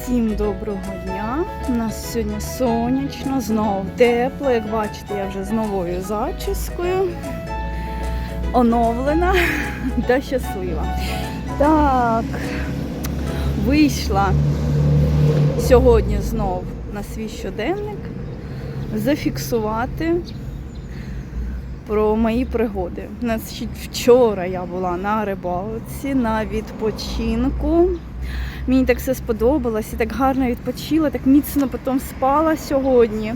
Всім доброго дня. У нас сьогодні сонячно, знову тепло. Як бачите, я вже з новою зачіскою. Оновлена та щаслива. Так, вийшла сьогодні знов на свій щоденник зафіксувати про мої пригоди. Значить, вчора я була на рибалці, на відпочинку. Мені так все сподобалось і так гарно відпочила, так міцно потім спала сьогодні.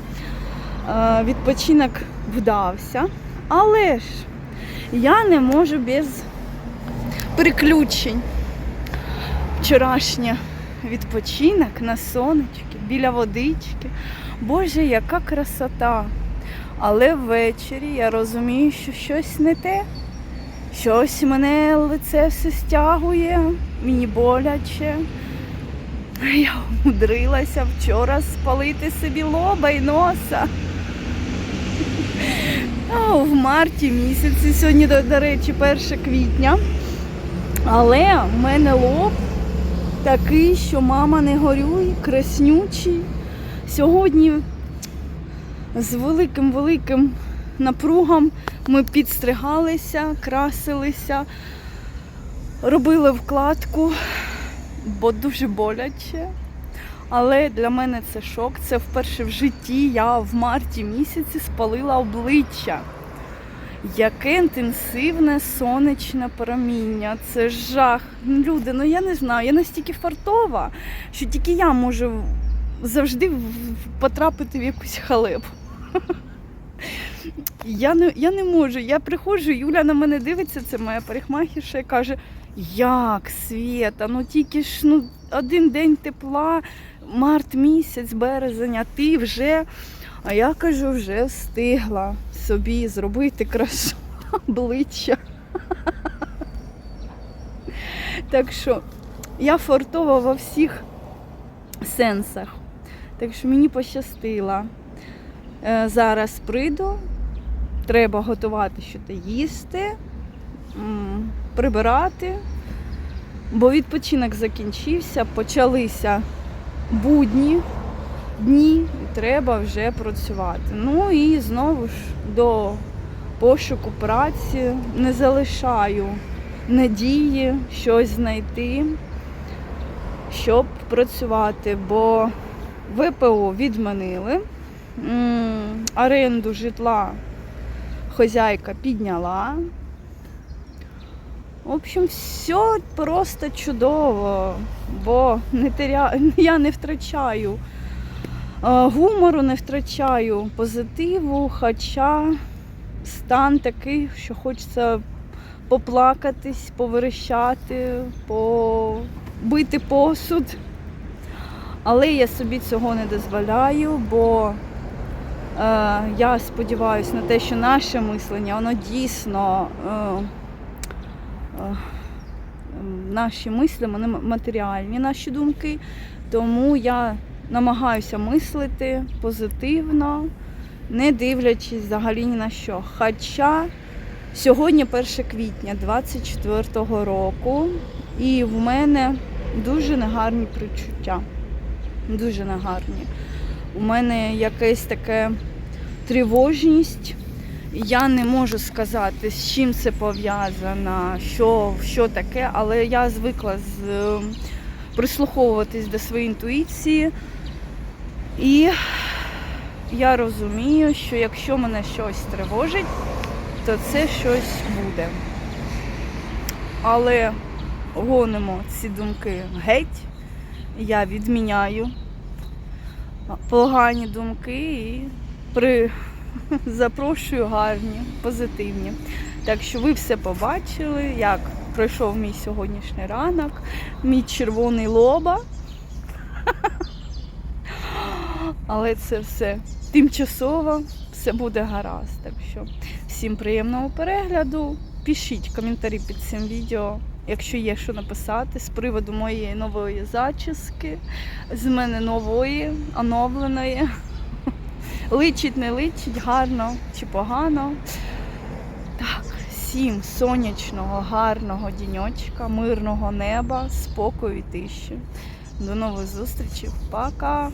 Е, Відпочинок вдався. Але ж я не можу без приключень. Вчорашній відпочинок на сонечки, біля водички. Боже, яка красота! Але ввечері я розумію, що щось не те. Щось мене лице все стягує, мені боляче. Я умудрилася вчора спалити собі лоба і носа. А, в марті місяці, сьогодні, до, до речі, 1 квітня. Але в мене лоб такий, що мама не горює, краснючий. Сьогодні з великим-великим напругом ми підстригалися, красилися, робили вкладку, бо дуже боляче. Але для мене це шок. Це вперше в житті я в марті місяці спалила обличчя. Яке інтенсивне сонячне проміння. Це жах. Люди, ну я не знаю, я настільки фартова, що тільки я можу завжди потрапити в якусь халепу. Я не, я не можу. Я приходжу, Юля на мене дивиться, це моя парикмахерша, і каже: Як Свєта, ну тільки ж ну, один день тепла, март місяць, березень, а ти вже. А я кажу, вже встигла собі зробити красу обличчя. Так що я фартова во всіх сенсах. Так що мені пощастило. Е, Зараз прийду, треба готувати щось їсти, прибирати, бо відпочинок закінчився, почалися будні дні, і треба вже працювати. Ну і знову ж до пошуку праці не залишаю надії щось знайти, щоб працювати, бо ВПО відмінили. Оренду житла хозяйка підняла. В общем, все просто чудово, бо не теря... я не втрачаю е, гумору, не втрачаю позитиву, хоча стан такий, що хочеться поплакатись, поверещати, побити посуд. Але я собі цього не дозволяю, бо я сподіваюся на те, що наше мислення, воно дійсно е, е, наші мислі, вони матеріальні, наші думки. Тому я намагаюся мислити позитивно, не дивлячись взагалі ні на що. Хоча сьогодні 1 квітня 24-го року, і в мене дуже негарні причуття дуже негарні. У мене якась така тривожність. Я не можу сказати, з чим це пов'язано, що, що таке, але я звикла з, е, прислуховуватись до своєї інтуїції. І я розумію, що якщо мене щось тривожить, то це щось буде. Але гонимо ці думки геть я відміняю погані думки і при... запрошую гарні, позитивні. Так що ви все побачили, як пройшов мій сьогоднішній ранок, мій червоний лоба. Але це все тимчасово, все буде гаразд. Так що всім приємного перегляду. Пишіть коментарі під цим відео, якщо є що написати з приводу моєї нової зачіски, з мене нової, оновленої. Личить, не личить, гарно чи погано. Так, всім сонячного, гарного діньочка, мирного неба, спокою і тиші. До нових зустрічей. Пока!